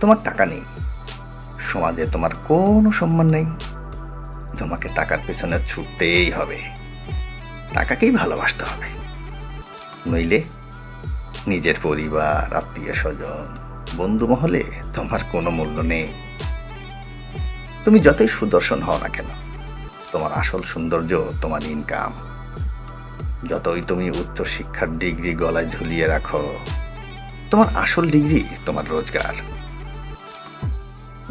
তোমার টাকা নেই। সমাজে তোমার কোনো সম্মান নেই। তোমাকে টাকার পেছনে ছুটতেই হবে। টাকাকেই ভালোবাসতে হবে। নইলে নিজের পরিবার, আত্মীয় স্বজন, বন্ধু মহলে তোমার কোনো মূল্য নেই। তুমি যতই সুদর্শন হও না কেন, তোমার আসল সৌন্দর্য, তোমার ইনকাম যতই তুমি উচ্চ শিক্ষার ডিগ্রি গলায় ঝুলিয়ে রাখো, তোমার আসল ডিগ্রি তোমার রোজগার।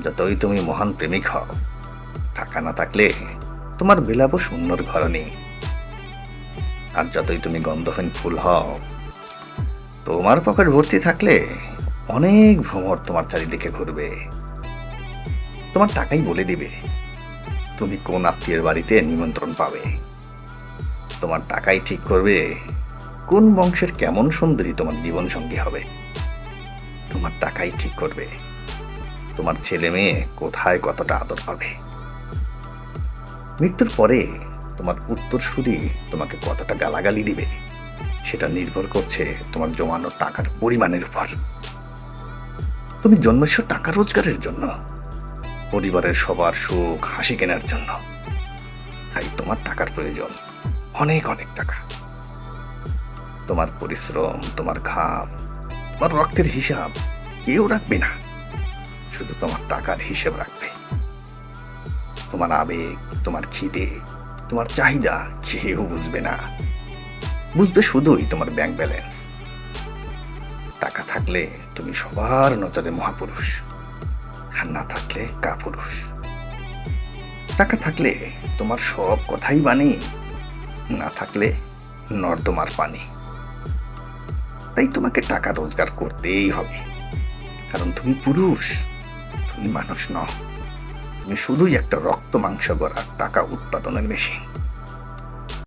যতই তুমি মহান প্রেমিক হও, টাকা না থাকলে তোমার বিলাপ ঘর নেই আর যতই তুমি গন্ধহীন ফুল হও, তোমার পকেট ভর্তি থাকলে অনেক ভ্রমর তোমার চারিদিকে ঘুরবে। তোমার টাকাই বলে দিবে, তুমি কোন আত্মীয়ের বাড়িতে নিমন্ত্রণ পাবে। তোমার টাকাই ঠিক করবে কোন বংশের কেমন সুন্দরী তোমার জীবন সঙ্গী হবে। তোমার টাকাই ঠিক করবে। তোমার ছেলে মেয়ে কোথায় কতটা আদর পাবে? মৃত্যুর পরে তোমার উত্তরসূরি তোমাকে কতটা গালাগালি দিবে, সেটা নির্ভর করছে তোমার জমানো টাকার পরিমাণের উপর। তুমি জন্মেছ টাকা রোজগারের জন্য, পরিবারের সবার সুখ, হাসি কেনার জন্য। তাই তোমার টাকার প্রয়োজন অনেক অনেক টাকা। তোমার পরিশ্রম, তোমার ঘাম, তোমার রক্তের হিসাব কেউ রাখবে না। শুধু তোমার টাকার হিসেব রাখবে। তোমার আবেগ, তোমার খিদে, তোমার চাহিদা কেউ বুঝবে না। বুঝবে শুধুই তোমার ব্যাংক ব্যালেন্স টাকা থাকলে তুমি সবার নজরে মহাপুরুষ, আর না থাকলে কাপুরুষ। টাকা থাকলে তোমার সব কথাই বাণী, না থাকলে নর্দমার পানি। তাই তোমাকে টাকা রোজগার করতেই হবে। কারণ তুমি পুরুষ। মানুষ নও তুমি শুধুই একটা রক্ত মাংস গড়া টাকা উৎপাদনের মেশিন।